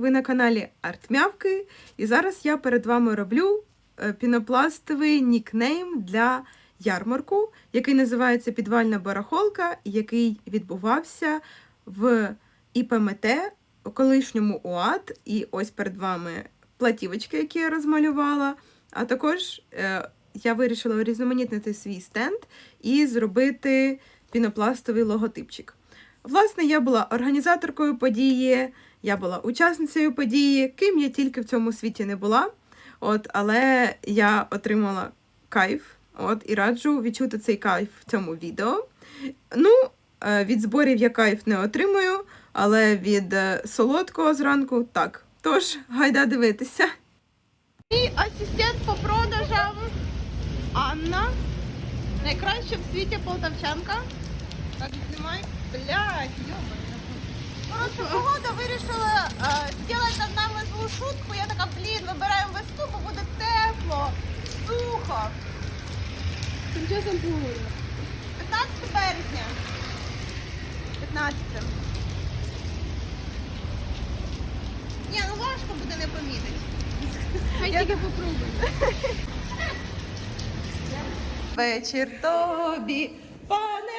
Ви на каналі Артмявки, і зараз я перед вами роблю е, пінопластовий нікнейм для ярмарку, який називається Підвальна барахолка, який відбувався в ІПМТ, у колишньому УАД. І ось перед вами платівочки, які я розмалювала. А також е, я вирішила урізноманітнити свій стенд і зробити пінопластовий логотипчик. Власне, я була організаторкою події, я була учасницею події, ким я тільки в цьому світі не була. От, але я отримала кайф. От, і раджу відчути цей кайф в цьому відео. Ну, е, від зборів я кайф не отримую, але від е, солодкого зранку так. Тож, гайда дивитися. Мій асистент по продажам Анна. Найкраща в світі полтавчанка. Так, знімай. Блядь, ёбаний. Коротше, погода вирішила е, зробити над нами злу шутку. Я така, блін, вибираємо весну, бо буде тепло, сухо. Тим часом погода. 15 березня. 15. Ні, ну важко буде не помітити. Хай тільки попробуй. Вечір тобі, пане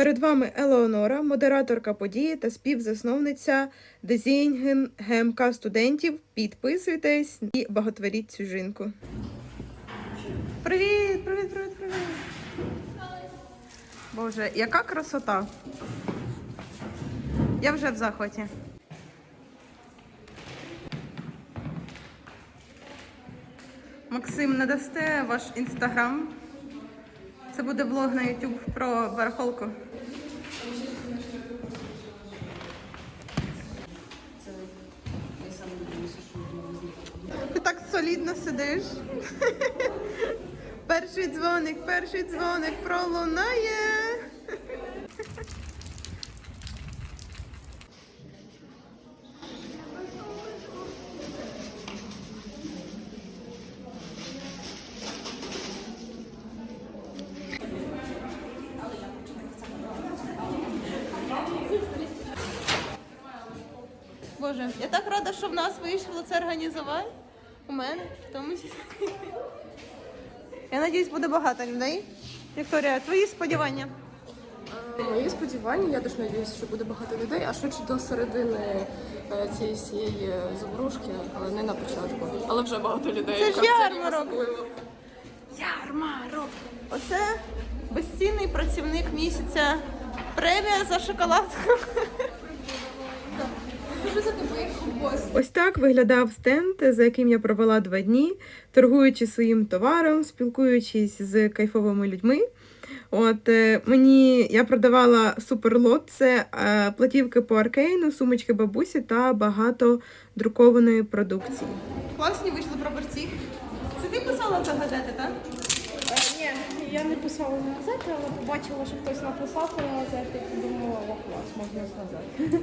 Перед вами Елеонора, модераторка події та співзасновниця Дезінген ГМК студентів. Підписуйтесь і баготворіть цю жінку. Привіт, привіт, привіт, привіт. Боже, яка красота. Я вже в захваті. Максим, надасте ваш інстаграм. Це буде влог на YouTube про барахолку. Солідно сидиш. Перший дзвоник, перший дзвоник пролунає. Боже, я так рада, що в нас вийшло це організувати. У мене, в тому числі. Я надіюсь, буде багато людей. Вікторія, твої сподівання. Мої сподівання, я дуже сподіваюся, що буде багато людей, а швидше до середини е, цієї всієї заворушки, але не на початку. Але вже багато людей. Це ж ярмарок. Ярмарок. Оце безцінний працівник місяця. Премія за шоколадку. Дуже за тобою хвост. Ось так виглядав стенд, за яким я провела два дні, торгуючи своїм товаром, спілкуючись з кайфовими людьми. От е, мені я продавала суперлот, це е, платівки по аркейну, сумочки бабусі та багато друкованої продукції. Класні вийшли прапорці. Це ти писала за газети, так? Ні, я не писала на газети, але побачила, що хтось написав на газети і подумала, о, клас, можна сказати.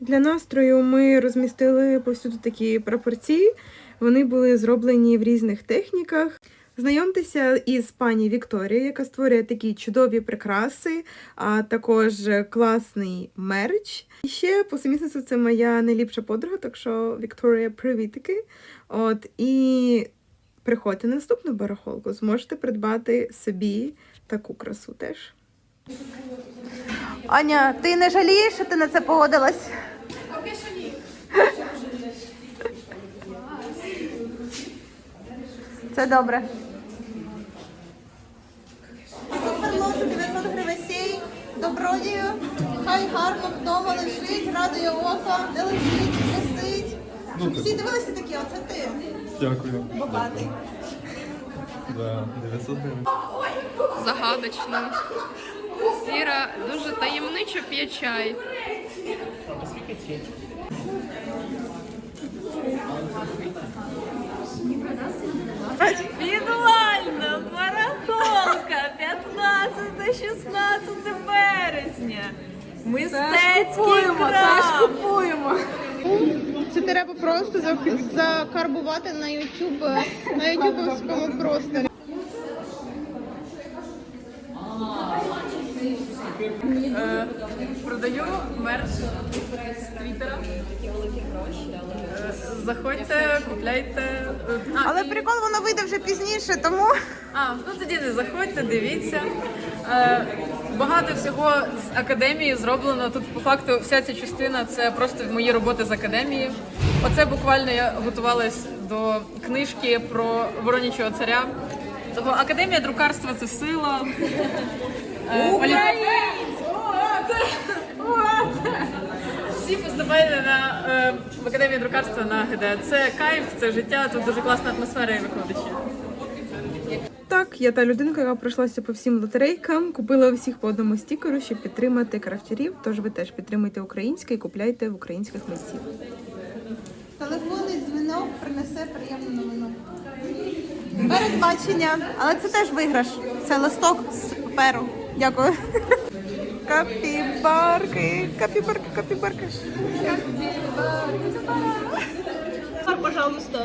Для настрою ми розмістили повсюди такі прапорці. Вони були зроблені в різних техніках. Знайомтеся із пані Вікторією, яка створює такі чудові прикраси, а також класний мерч. І ще по сумісництву це моя найліпша подруга, так що Вікторія, привітики. От і приходьте на наступну барахолку, зможете придбати собі таку красу теж. Аня, ти не жалієш, що ти на це погодилась? Це добре. Суперлот 900 гривень. Добродію. Хай гарно вдома лежить, радує око, не лежить, висить. Щоб всі дивилися такі, оце ти. Дякую. Багатий. Да, 900 гривень. Загадочно. Сіра дуже таємничо п'є чай. Підвальна марафонка, 15-16 березня. Мистецький крам. купуємо. Це треба просто закарбувати на ютуб на ютубовському просторі. Е, продаю мерч Заходьте, купляйте. А, Але і- прикол воно вийде вже пізніше, тому А, ну тоді не заходьте, дивіться. Е, багато всього з академії зроблено. Тут по факту вся ця частина це просто мої роботи з академії. Оце буквально я готувалась до книжки про воронячого царя. Того академія друкарства це сила. Е, полі- Всі поступайте на е, в академію друкарства на ГД. Це кайф, це життя, тут дуже класна атмосфера і викладачі. Так, я та людинка, яка пройшлася по всім лотерейкам, купила всіх по одному стікеру, щоб підтримати крафтярів. Тож ви теж підтримуйте українське і купляйте в українських митців. телефонний дзвінок принесе приємну новину. Передбачення, але це теж виграш. Це листок з паперу. Дякую. Капібарки, капібарки, капібарки. Пожалуйста.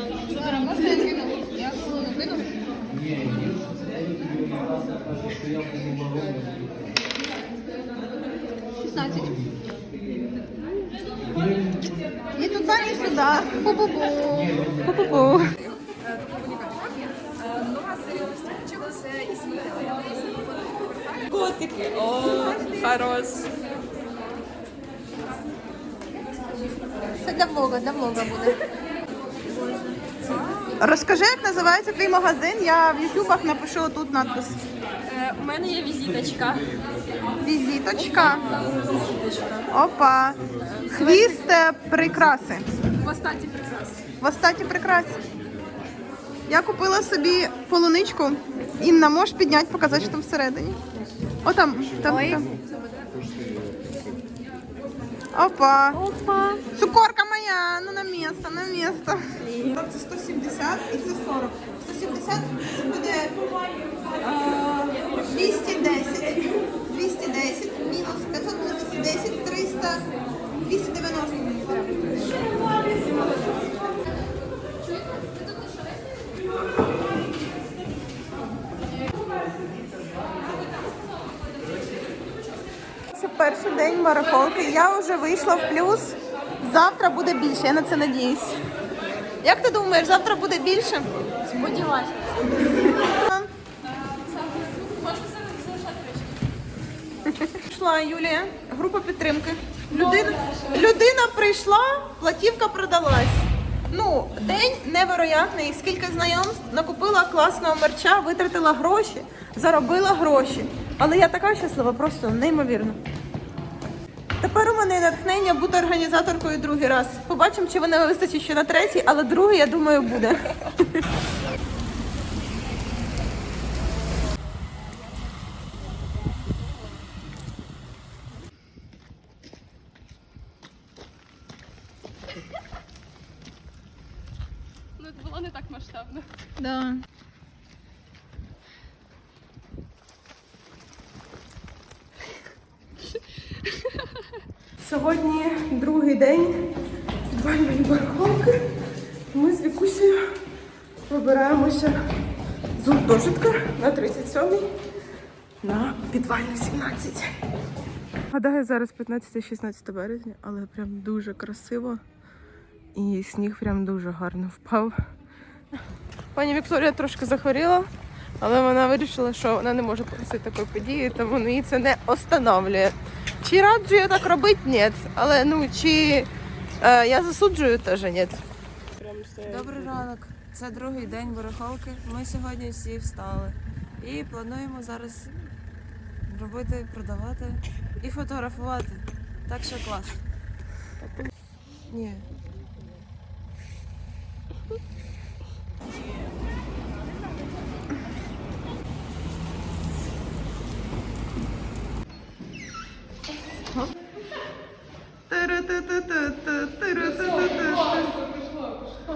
І тут самі сюди. Пу-пу-пу. Пу-пу-пу. Нова серія листочок це із Котики. О, хорош. Це для влога буде. Розкажи, як називається твій магазин. Я в ютубах напишу тут надпис. У мене є візиточка. Візиточка. Опа. Хвіст е, прикраси. В остаті прикрас. В остаті прикраси. Я купила собі полуничку. Інна, можеш підняти, показати, що там всередині. О, там, там, там. Опа. Опа. Цукорка моя, ну на місто, на місто. Це 170 і це 40. 170 це буде е, 210. 210 мінус 500 мінус 10, 300, 290 мені треба. Перший день марафонки. Я вже вийшла в плюс. Завтра буде більше, я на це надіюсь. Як ти думаєш, завтра буде більше? Сподіваюся. Прийшла Юлія, група підтримки. Людина, людина прийшла, платівка продалась. Ну, день невероятний. Скільки знайомств накупила класного мерча, витратила гроші, заробила гроші. Але я така щаслива, просто неймовірно. Тепер у мене натхнення бути організаторкою другий раз. Побачимо, чи мене вистачить ще на третій, але другий, я думаю, буде. Ну, це було не так масштабно. Да. Сьогодні другий день підвальної барахолки. Ми з Вікусею вибираємося з гуртожитка на 37-й на підвальну 17. Гадаю, зараз 15-16 березня, але прям дуже красиво. І сніг прям дуже гарно впав. Пані Вікторія трошки захворіла, але вона вирішила, що вона не може пропустити такої події, тому її це не останавлює. Чи раджу я так робити? Ні. Але ну чи е, я засуджую теж ні. Добрий ранок. Це другий день барахолки. Ми сьогодні всі встали. І плануємо зараз робити, продавати і фотографувати. Так що клас. Ні.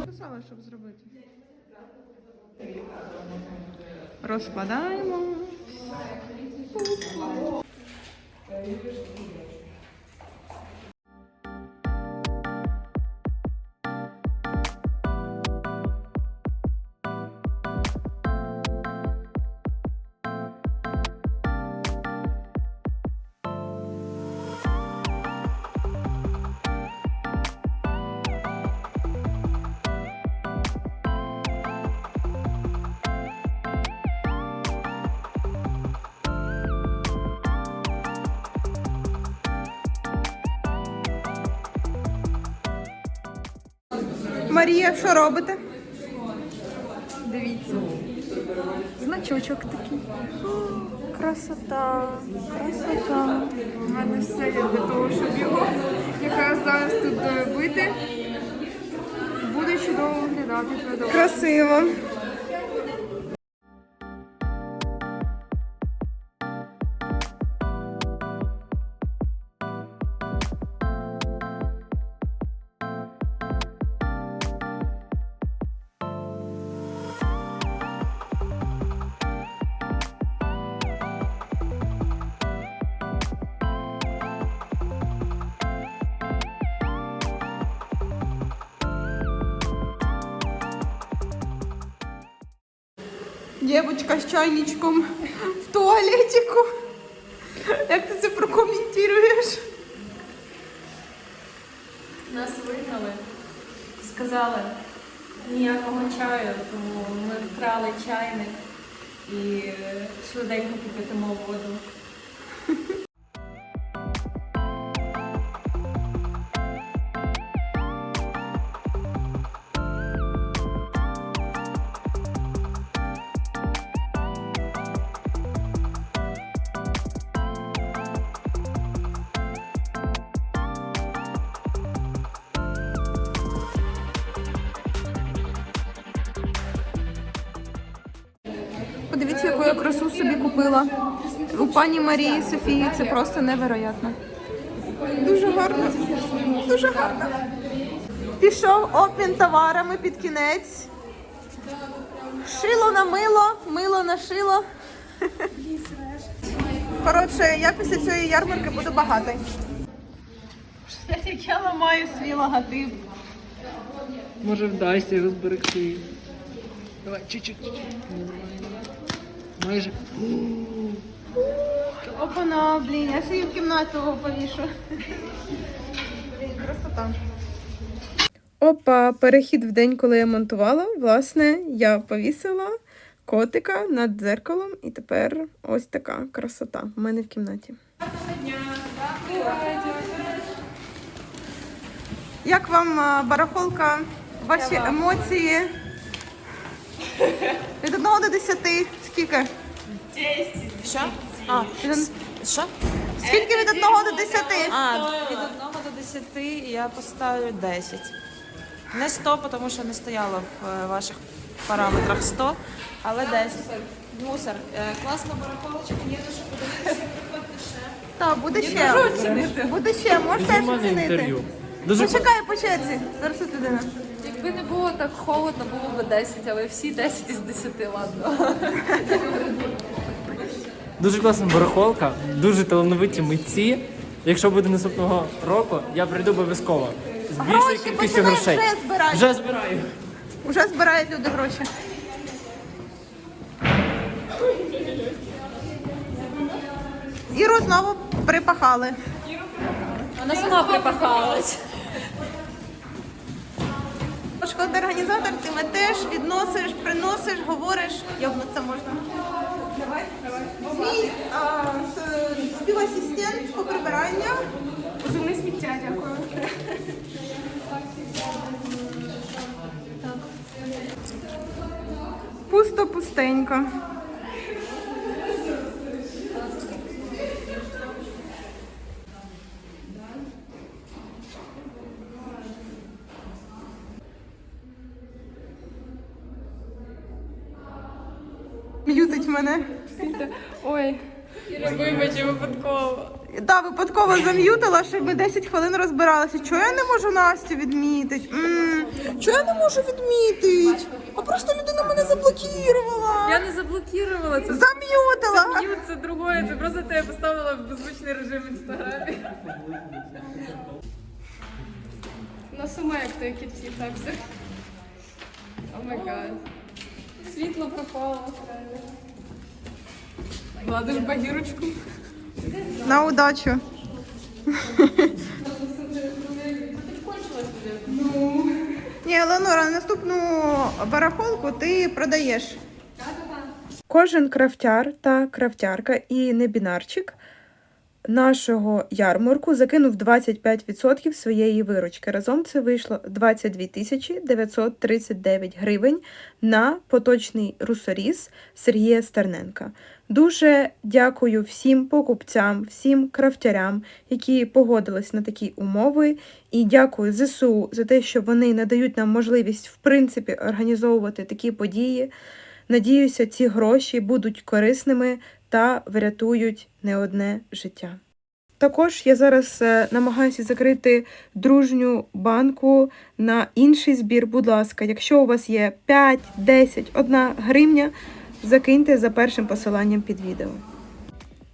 Писала, щоб зробити. Розкладаємо. Марія, що робите? Дивіться. Значочок такий. Красота, красота. У мене все є для того, щоб його якраз зараз тут бити. Буде чудово виглядати. Красиво. Девочка з чайничком в туалетику. Як ти це прокоментуєш? Нас вигнали. Сказали ніякого чаю, тому ми вкрали чайник і швиденько кипятимо воду. Подивіться, яку я красу собі купила. У пані Марії Софії це просто невероятно. Дуже гарно. Дуже гарно. Пішов обмін товарами під кінець. Шило на мило, мило на шило. Коротше, я після цієї ярмарки буду багатий. Як я ламаю свій логотип. Може вдасться його зберегти. Давай, чуть-чуть. Майже. Опана, блін, я собі в кімнату повішу. Блін, красота. Опа, перехід в день, коли я монтувала. Власне, я повісила котика над дзеркалом, і тепер ось така красота в мене в кімнаті. Як вам барахолка? Ваші емоції? Від 1 до 10 скільки? Що? А, Від- що? Скільки від 1 до 10? А, від 1 до 10 я поставлю 10. Не 100, тому що не стояло в е, ваших параметрах 100, але 10. Мусор. Е, Класна барахолочка, є дуже подивитися. Так, буде ще. Буде ще, можеш теж оцінити. Дуже Почекай по черзі. Зараз тут людина. Якби не було так холодно, було б 10, але всі 10 із 10, ладно. Дуже класна барахолка, дуже талановиті митці. Якщо буде наступного року, я прийду обов'язково. З більшою Гроші, кількістю грошей. вже збирають. Вже збираю. Уже збирають люди гроші. Іру знову припахали. Вона сама припахалась. Шкода організатор, ти метеш, відносиш, приносиш, говориш. Йовно це можна. Давай, давай. Мій а, співасистент по прибиранню. Зуми сміття, дякую. Пусто М'ютить мене. Ой, Вибачте, випадково. Так, випадково зам'ютила, щоб ми 10 хвилин розбиралися. Чого я не можу Настю відмітити? М, Чого я не можу відмітити? А просто людина мене заблокувала. Я не заблокувала це. Зам'ютила. М'ют це другое, це просто тебе поставила в беззвучний режим в інстаграмі. на сама як той кіт так все. О май гад. Світло пропало. Гладиш багірочку. На удачу. Ні, Леонора, наступну барахолку ти продаєш. Кожен крафтяр та крафтярка і небінарчик нашого ярмарку закинув 25% своєї виручки. Разом це вийшло 22 тисячі 939 гривень на поточний русоріз Сергія Стерненка. Дуже дякую всім покупцям, всім крафтярям, які погодились на такі умови. І дякую ЗСУ за те, що вони надають нам можливість в принципі організовувати такі події. Надіюся, ці гроші будуть корисними та врятують не одне життя. Також я зараз е, намагаюся закрити дружню банку на інший збір. Будь ласка, якщо у вас є 5, 10, 1 гривня, закиньте за першим посиланням під відео.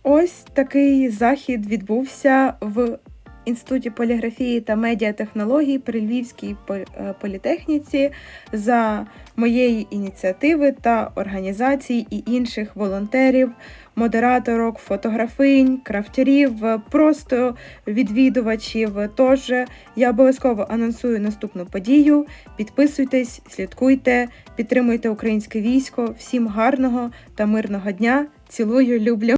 Ось такий захід відбувся в Інституті поліграфії та медіатехнологій при Львівській е, політехніці за моєї ініціативи та організації і інших волонтерів, модераторок, фотографинь, крафтярів, е, просто відвідувачів. Тож я обов'язково анонсую наступну подію. Підписуйтесь, слідкуйте, підтримуйте українське військо. Всім гарного та мирного дня. Цілую, люблю.